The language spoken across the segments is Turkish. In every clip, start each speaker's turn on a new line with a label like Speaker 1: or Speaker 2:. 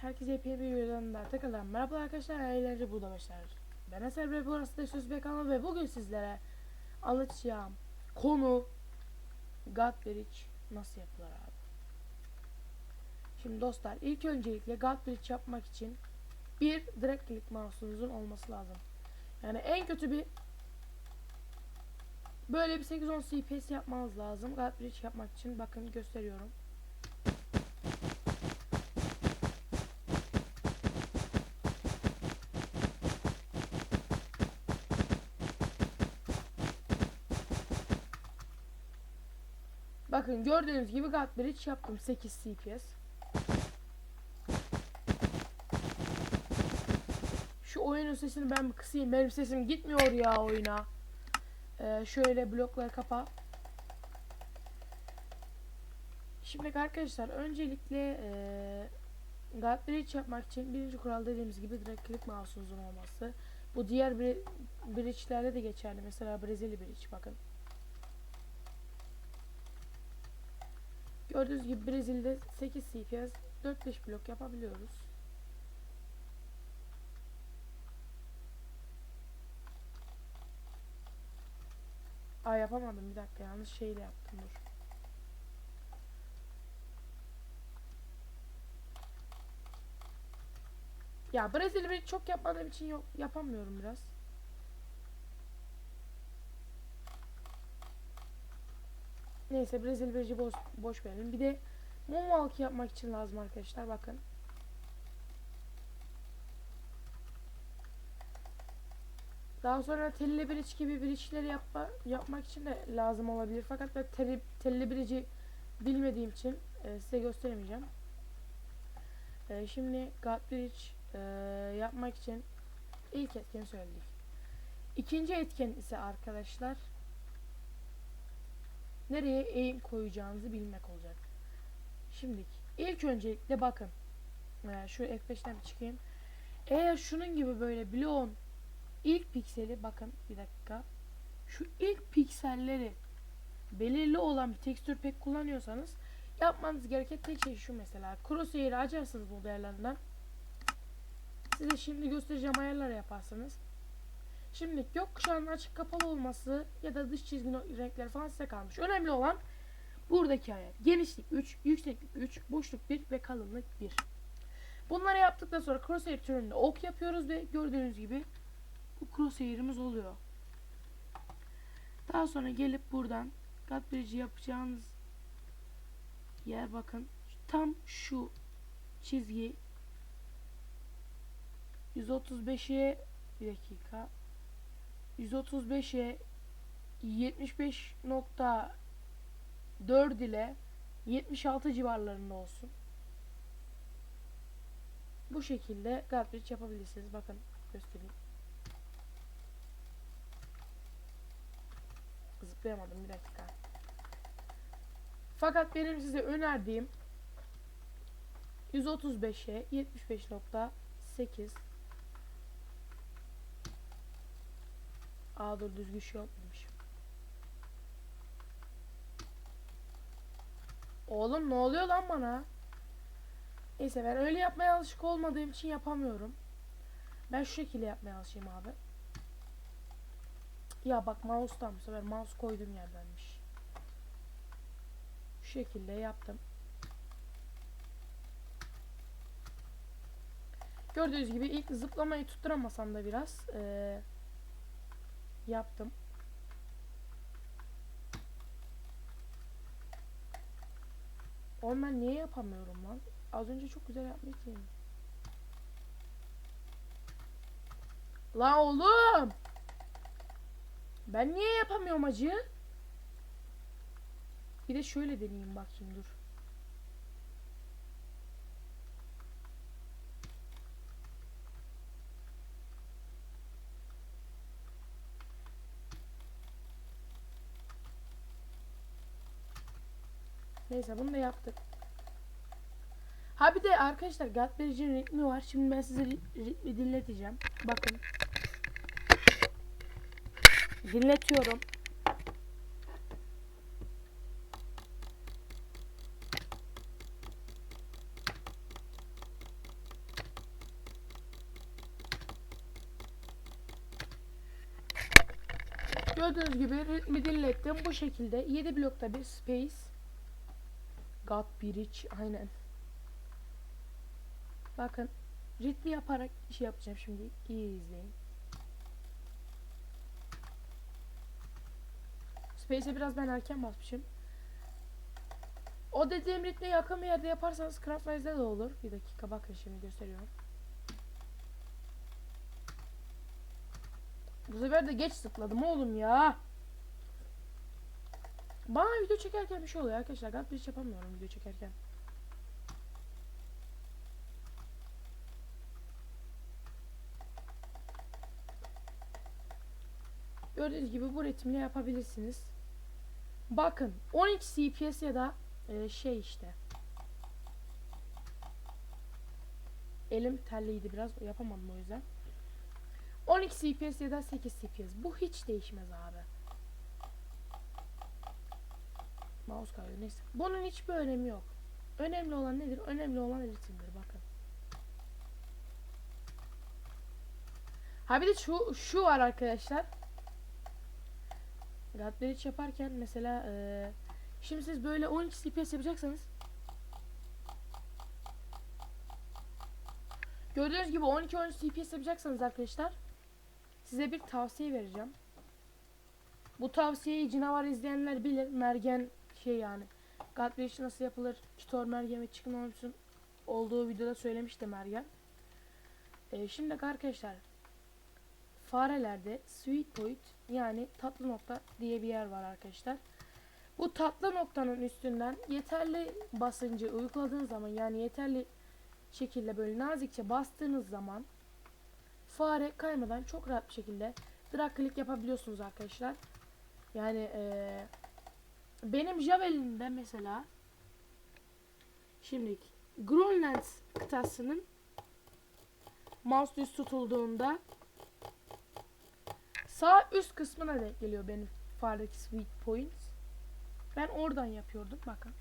Speaker 1: Herkese yepyeni bir videodan daha tekrardan merhaba arkadaşlar eğlence burada başlar. Ben Eser ve burası da Söz ve kanal ve bugün sizlere anlatacağım konu God Bridge nasıl yapılır abi. Şimdi dostlar ilk öncelikle God Bridge yapmak için bir direkt click mouse'unuzun olması lazım. Yani en kötü bir böyle bir 8-10 CPS yapmanız lazım God Bridge yapmak için bakın gösteriyorum. Bakın gördüğünüz gibi God Bridge yaptım 8 CPS. Şu oyunun sesini ben bir kısayım. Benim sesim gitmiyor ya oyuna. Ee, şöyle blokları kapa. Şimdi arkadaşlar öncelikle ee, God Bridge yapmak için birinci kural dediğimiz gibi direkt click mouse'unuzun olması. Bu diğer bri- bridge'lerde de geçerli. Mesela Brezilya bridge bakın. Gördüğünüz gibi Brezilya'da 8 CPS 4-5 blok yapabiliyoruz. Aa yapamadım bir dakika yanlış şeyle yaptım dur. Ya Brezilya çok yapmadığım için yok yapamıyorum biraz. Neyse Brezilya birci boş, boş verelim. Bir de Moonwalk yapmak için lazım arkadaşlar bakın. Daha sonra telli bridge gibi bridge'leri yapma, yapmak için de lazım olabilir. Fakat ben telli, telli bridge'i bilmediğim için e, size gösteremeyeceğim. E, şimdi God Bridge e, yapmak için ilk etkeni söyledik. İkinci etken ise arkadaşlar nereye eğim koyacağınızı bilmek olacak. Şimdi ilk öncelikle bakın. Ee, şu F5'ten bir çıkayım. Eğer şunun gibi böyle bloğun ilk pikseli bakın bir dakika. Şu ilk pikselleri belirli olan bir tekstür pek kullanıyorsanız yapmanız gereken tek şey şu mesela. Crosshair'i açarsınız bu değerlerinden. Size şimdi göstereceğim ayarları yaparsınız. Şimdi gökkuşağının açık kapalı olması ya da dış çizginin renkleri falan size kalmış. Önemli olan buradaki ayar. Genişlik 3, yükseklik 3, boşluk 1 ve kalınlık 1. Bunları yaptıktan sonra crosshair türünde ok yapıyoruz ve gördüğünüz gibi bu crosshair'imiz oluyor. Daha sonra gelip buradan God Bridge'i yapacağınız yer bakın. Tam şu çizgi 135'e bir dakika 135'e 75.4 ile 76 civarlarında olsun. Bu şekilde Godbridge yapabilirsiniz. Bakın göstereyim. Zıplayamadım bir dakika. Fakat benim size önerdiğim 135'e 75.8 Aa dur düzgün şey olmamış. Oğlum ne oluyor lan bana? Neyse ben öyle yapmaya alışık olmadığım için yapamıyorum. Ben şu şekilde yapmaya alışayım abi. Ya bak mouse'tan bu sefer mouse koyduğum yerdenmiş. Şu şekilde yaptım. Gördüğünüz gibi ilk zıplamayı tutturamasam da biraz eee yaptım. Oğlum ben niye yapamıyorum lan? Az önce çok güzel yapmıştım. La oğlum! Ben niye yapamıyorum acı? Bir de şöyle deneyeyim bakayım dur. Neyse bunu da yaptık. Ha bir de arkadaşlar Godberry'in ritmi var. Şimdi ben size ritmi dinleteceğim. Bakın. Dinletiyorum. Gördüğünüz gibi ritmi dinlettim. Bu şekilde 7 blokta bir space God Bridge aynen. Bakın ritmi yaparak şey yapacağım şimdi. İyi izleyin. Space'e biraz ben erken basmışım. O dediğim ritme yakın bir yerde yaparsanız Craftwise'de de olur. Bir dakika bakın şimdi gösteriyorum. Bu sefer de geç tıkladım oğlum ya. Bana video çekerken bir şey oluyor arkadaşlar. Galiba hiç yapamıyorum video çekerken. Gördüğünüz gibi bu ritimle yapabilirsiniz. Bakın 12 CPS ya da e, şey işte. Elim telliydi biraz yapamadım o yüzden. 12 CPS ya da 8 CPS. Bu hiç değişmez abi. Mouse kayıyor neyse. Bunun hiçbir önemi yok. Önemli olan nedir? Önemli olan ritimdir bakın. Ha bir de şu şu var arkadaşlar. Godbridge yaparken mesela eee şimdi siz böyle 12 CPS yapacaksanız Gördüğünüz gibi 12-13 CPS yapacaksanız arkadaşlar size bir tavsiye vereceğim. Bu tavsiyeyi canavar izleyenler bilir. Mergen şey yani. Godbridge nasıl yapılır? Kitor Mergen ve Chicken Holmes'un olduğu videoda söylemişti Mergen. Ee, şimdi arkadaşlar farelerde sweet point yani tatlı nokta diye bir yer var arkadaşlar. Bu tatlı noktanın üstünden yeterli basıncı uyguladığınız zaman yani yeterli şekilde böyle nazikçe bastığınız zaman fare kaymadan çok rahat bir şekilde drag click yapabiliyorsunuz arkadaşlar. Yani eee, benim Javelin'de mesela şimdi Greenland kıtasının mouse düz tutulduğunda sağ üst kısmına denk geliyor benim faredeki sweet points. Ben oradan yapıyordum bakın.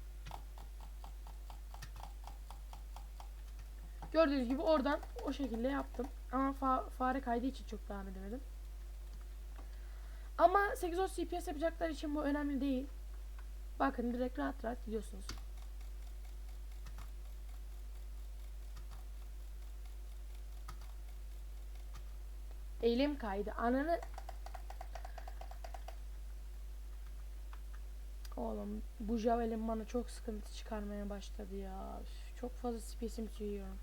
Speaker 1: Gördüğünüz gibi oradan o şekilde yaptım. Ama fa- fare kaydığı için çok devam edemedim. Ama 8-10 CPS yapacaklar için bu önemli değil. Bakın direkt rahat rahat gidiyorsunuz. Elim kaydı. Ananı Oğlum bu Javelin bana çok sıkıntı çıkarmaya başladı ya. Çok fazla CPS'im yiyorum.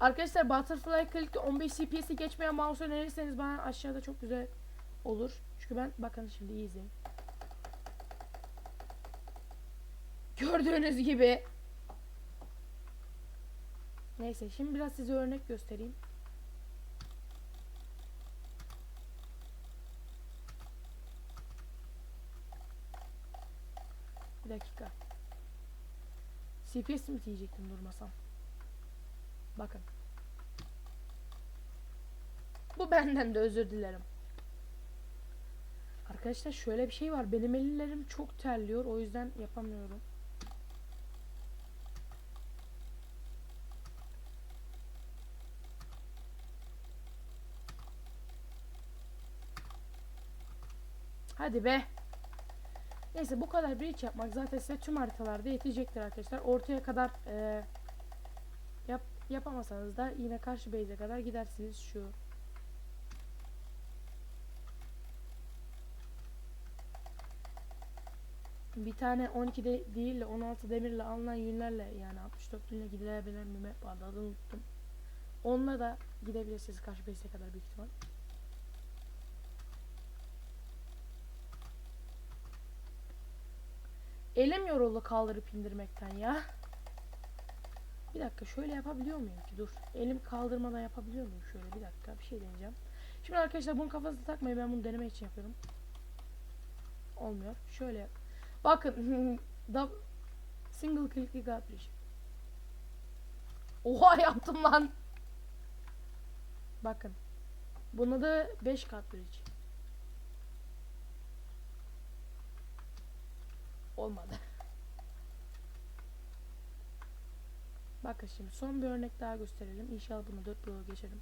Speaker 1: Arkadaşlar Butterfly Click'te 15 CPS'i geçmeyen mouse önerirseniz bana aşağıda çok güzel olur. Çünkü ben bakın şimdi izleyin. Gördüğünüz gibi. Neyse şimdi biraz size örnek göstereyim. Bir dakika. CPS mi diyecektim durmasam. Bakın. Bu benden de özür dilerim. Arkadaşlar şöyle bir şey var. Benim ellerim çok terliyor. O yüzden yapamıyorum. Hadi be. Neyse bu kadar bridge yapmak zaten size tüm haritalarda yetecektir arkadaşlar. Ortaya kadar e, yap, yapamasanız da yine karşı base'e kadar gidersiniz şu. Bir tane 12 de değil de 16 demirle alınan yünlerle yani 64 yünle gidilebilen bir map adını unuttum. Onunla da gidebilirsiniz karşı base'e kadar büyük ihtimal. Elim yoruldu kaldırıp indirmekten ya. Bir dakika şöyle yapabiliyor muyum ki? Dur. Elim kaldırmadan yapabiliyor muyum? Şöyle bir dakika bir şey deneyeceğim. Şimdi arkadaşlar bunun kafasını takmayın. Ben bunu deneme için yapıyorum. Olmuyor. Şöyle. Bakın. single click'li cartridge. Oha yaptım lan. Bakın. Buna da 5 cartridge. Olmadı. Bakın şimdi son bir örnek daha gösterelim. İnşallah bunu 4 bloğa geçerim.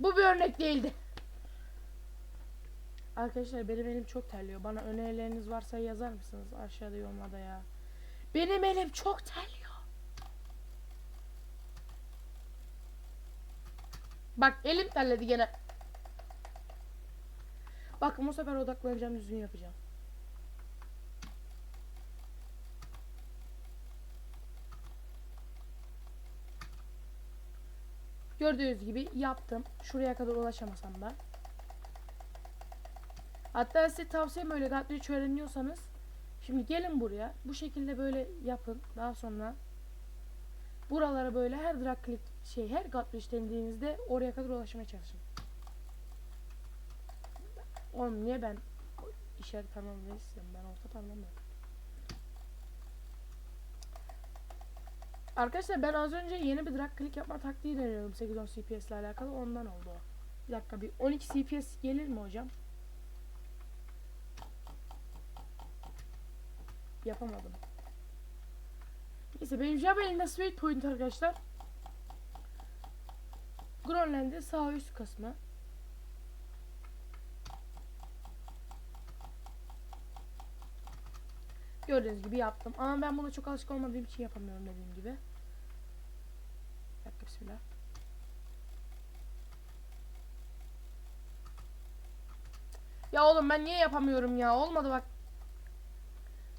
Speaker 1: Bu bir örnek değildi. Arkadaşlar benim elim çok terliyor. Bana önerileriniz varsa yazar mısınız aşağıda yorumlarda ya. Benim elim çok terliyor. Bak elim terledi gene. Bakın bu sefer odaklanacağım düzgün yapacağım. Gördüğünüz gibi yaptım. Şuraya kadar ulaşamasam da. Hatta size tavsiyem öyle Gatliç öğreniyorsanız şimdi gelin buraya bu şekilde böyle yapın daha sonra buralara böyle her drag click şey her Gatliç denediğinizde oraya kadar ulaşmaya çalışın. Oğlum niye ben işaret parmağımı istiyorum ben orta parmağımla Arkadaşlar ben az önce yeni bir drag click yapma taktiği deniyorum 8-10 CPS ile alakalı ondan oldu o. Bir dakika bir 12 CPS gelir mi hocam? Yapamadım. Neyse benim Javelin'de Sweet Point arkadaşlar. Grönland'de sağ üst kısmı. Gördüğünüz gibi yaptım. Ama ben buna çok alışık olmadığım için yapamıyorum dediğim gibi. Bir dakika. Ya oğlum ben niye yapamıyorum ya? Olmadı bak.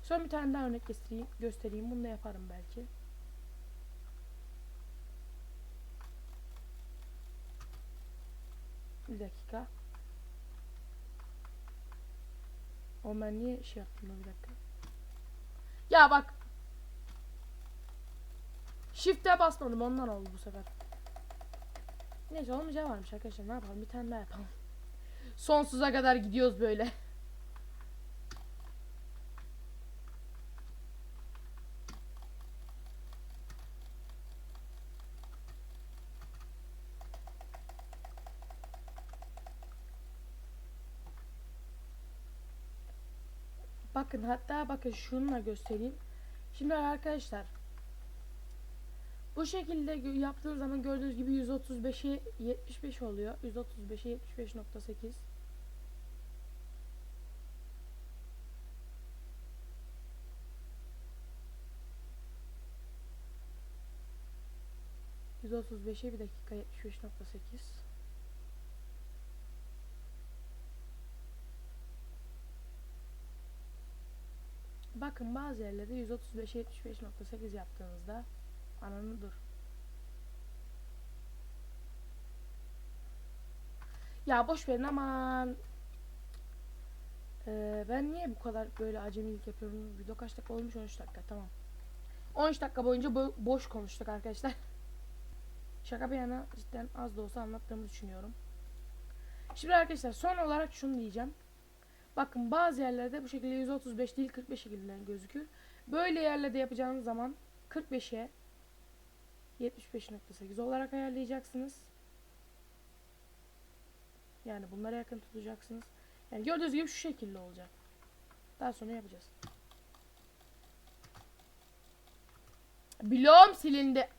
Speaker 1: Son bir tane daha örnek göstereyim. göstereyim. Bunu da yaparım belki. Bir dakika. O ben niye şey yaptım bir dakika. Ya bak. Shift'e basmadım ondan oldu bu sefer. Neyse olmayacağı varmış arkadaşlar ne yapalım bir tane daha yapalım. Sonsuza kadar gidiyoruz böyle. Bakın hatta bakın şununla göstereyim. Şimdi arkadaşlar bu şekilde gö- yaptığın zaman gördüğünüz gibi 135'e 75 oluyor. 135'e 75.8 135'e bir dakika 75.8 Bakın bazı yerlerde 135'e 75.8 yaptığınızda ananı dur. Ya boş verin aman. Ee, ben niye bu kadar böyle acemilik yapıyorum? Video kaç dakika olmuş? 13 dakika tamam. 13 dakika boyunca bo- boş konuştuk arkadaşlar. Şaka bir yana cidden az da olsa anlattığımı düşünüyorum. Şimdi arkadaşlar son olarak şunu diyeceğim. Bakın bazı yerlerde bu şekilde 135 değil 45 şekilde gözükür. Böyle yerlerde yapacağınız zaman 45'e 75.8 olarak ayarlayacaksınız. Yani bunlara yakın tutacaksınız. Yani gördüğünüz gibi şu şekilde olacak. Daha sonra yapacağız. Bloğum silindi.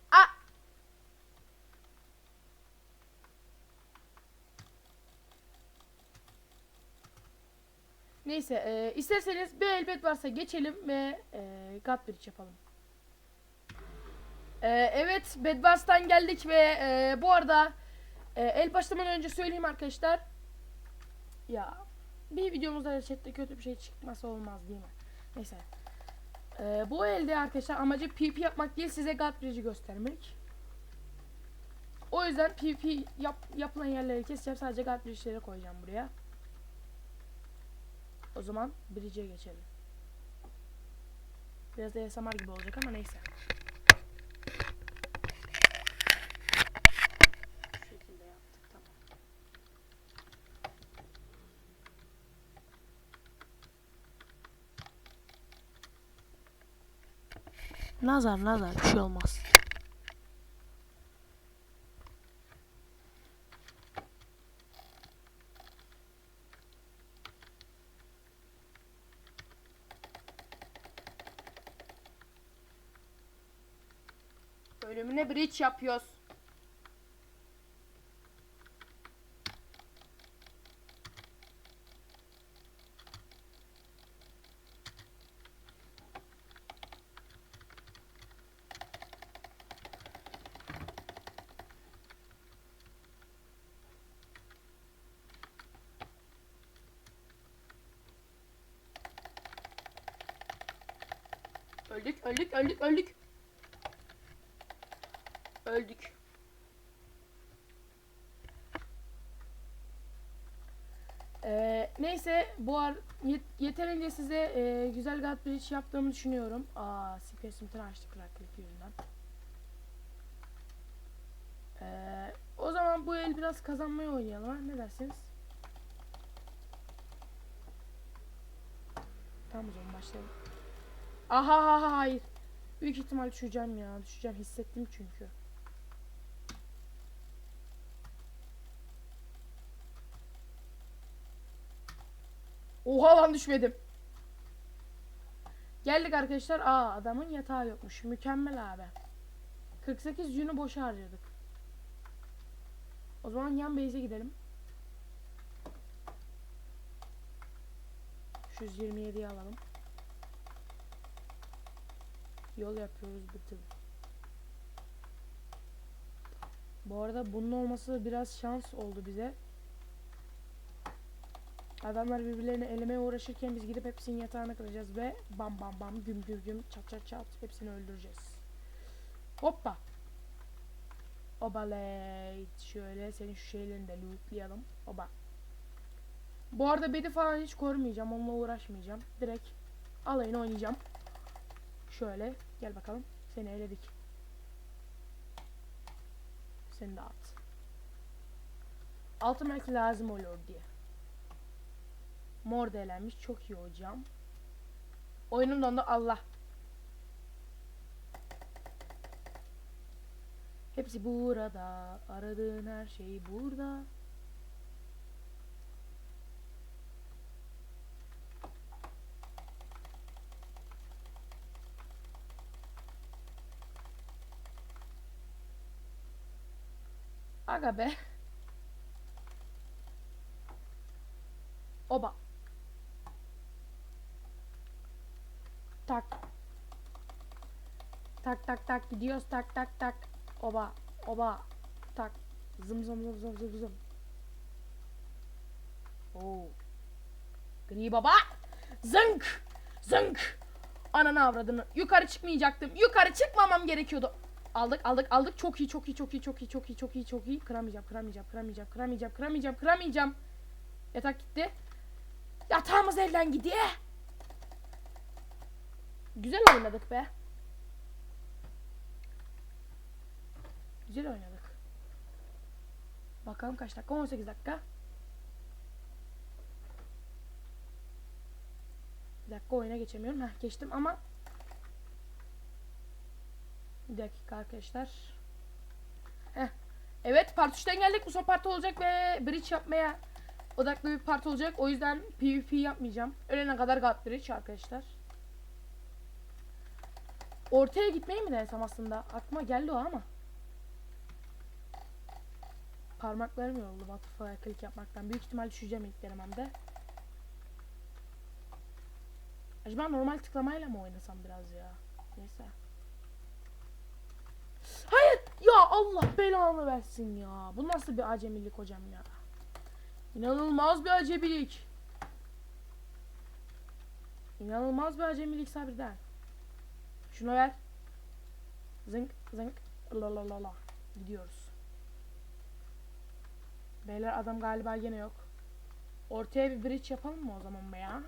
Speaker 1: Neyse, e, isterseniz bir elbet varsa geçelim ve e, God yapalım. E, evet, Bedwars'tan geldik ve e, bu arada e, el başlamadan önce söyleyeyim arkadaşlar. Ya bir videomuzda chatte kötü bir şey çıkması olmaz değil mi? Neyse. E, bu elde arkadaşlar amacı PP yapmak değil size God Bridge'i göstermek. O yüzden PP yap, yapılan yerleri keseceğim sadece God Bridge'leri koyacağım buraya. O zaman bridge'e geçelim. Biraz da ASMR gibi olacak ama neyse. Şu şekilde yaptık tamam. Nazar nazar bir şey olmaz. tane bridge yapıyoruz. Öldük, öldük, öldük, öldük. Öldük. Ee, neyse bu ar yet- yeterince size e, güzel God Bridge yaptığımı düşünüyorum. Aa, limitini açtık kulaklık yüzünden. Ee, o zaman bu el biraz kazanmaya oynayalım ha ne dersiniz? Tamam o zaman başlayalım. Aha ha, ha, hayır. Büyük ihtimal düşeceğim ya. Düşeceğim hissettim çünkü. Oha lan düşmedim. Geldik arkadaşlar. Aa adamın yatağı yokmuş. Mükemmel abi. 48 yünü boşa harcadık. O zaman yan base'e gidelim. 127'yi alalım. Yol yapıyoruz bütün. Bu arada bunun olması biraz şans oldu bize. Adamlar birbirlerini elemeye uğraşırken biz gidip hepsinin yatağını kıracağız ve bam bam bam güm güm güm çat çat çat hepsini öldüreceğiz. Hoppa. Obaley. Şöyle senin şu şeylerini de lootlayalım. Oba. Bu arada bedi falan hiç korumayacağım. Onunla uğraşmayacağım. Direkt alayını oynayacağım. Şöyle gel bakalım. Seni eledik. Seni de at. Belki lazım olur diye. Mor da. Çok iyi hocam. Oyunum dondu. Allah. Hepsi burada. Aradığın her şey burada. Aga be. Oba. Tak. Tak tak tak gidiyoruz tak tak tak. Oba. Oba. Tak. Zım zım zım zım zım zım. Oo. Gri baba. Zınk. Zınk. Ananı avradını. Yukarı çıkmayacaktım. Yukarı çıkmamam gerekiyordu. Aldık aldık aldık. Çok iyi çok iyi çok iyi çok iyi çok iyi çok iyi çok iyi. Kıramayacağım kıramayacağım kıramayacağım kıramayacağım kıramayacağım kıramayacağım. Yatak gitti. Yatağımız elden gidiyor. Güzel oynadık be. Güzel oynadık. Bakalım kaç dakika? 18 dakika. Bir dakika oyuna geçemiyorum. Heh geçtim ama bir dakika arkadaşlar. Heh. Evet part 3'ten geldik. Bu son part olacak ve bridge yapmaya odaklı bir part olacak. O yüzden PvP yapmayacağım. Ölene kadar God Bridge arkadaşlar. Ortaya gitmeyi mi denesem aslında? Aklıma geldi o ama. Parmaklarım yoruldu butterfly klik yapmaktan. Büyük ihtimal düşeceğim ilk denememde. Acaba normal tıklamayla mı oynasam biraz ya? Neyse. Hayır! Ya Allah belanı versin ya. Bu nasıl bir acemilik hocam ya? İnanılmaz bir acemilik. İnanılmaz bir acemilik sabriden. Şunu ver. Zınk zınk la la la la. Gidiyoruz. Beyler adam galiba gene yok. Ortaya bir bridge yapalım mı o zaman be ya?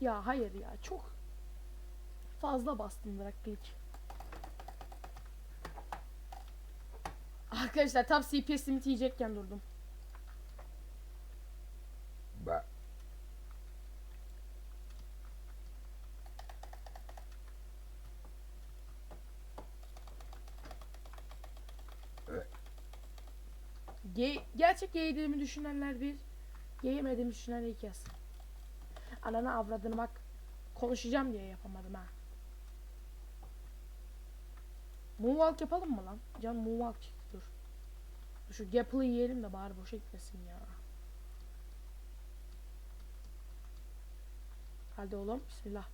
Speaker 1: Ya hayır ya çok fazla bastım direkt klik. Arkadaşlar tam CPS limiti yiyecekken durdum.
Speaker 2: Ba.
Speaker 1: Ge gerçek yediğimi düşünenler bir, yemediğimi düşünenler iki yazsın. Ananı avradını bak konuşacağım diye yapamadım ha. Moonwalk yapalım mı lan? Can moonwalk Şu Gapple'ı yiyelim de bari boşa gitmesin ya. Hadi oğlum bismillah.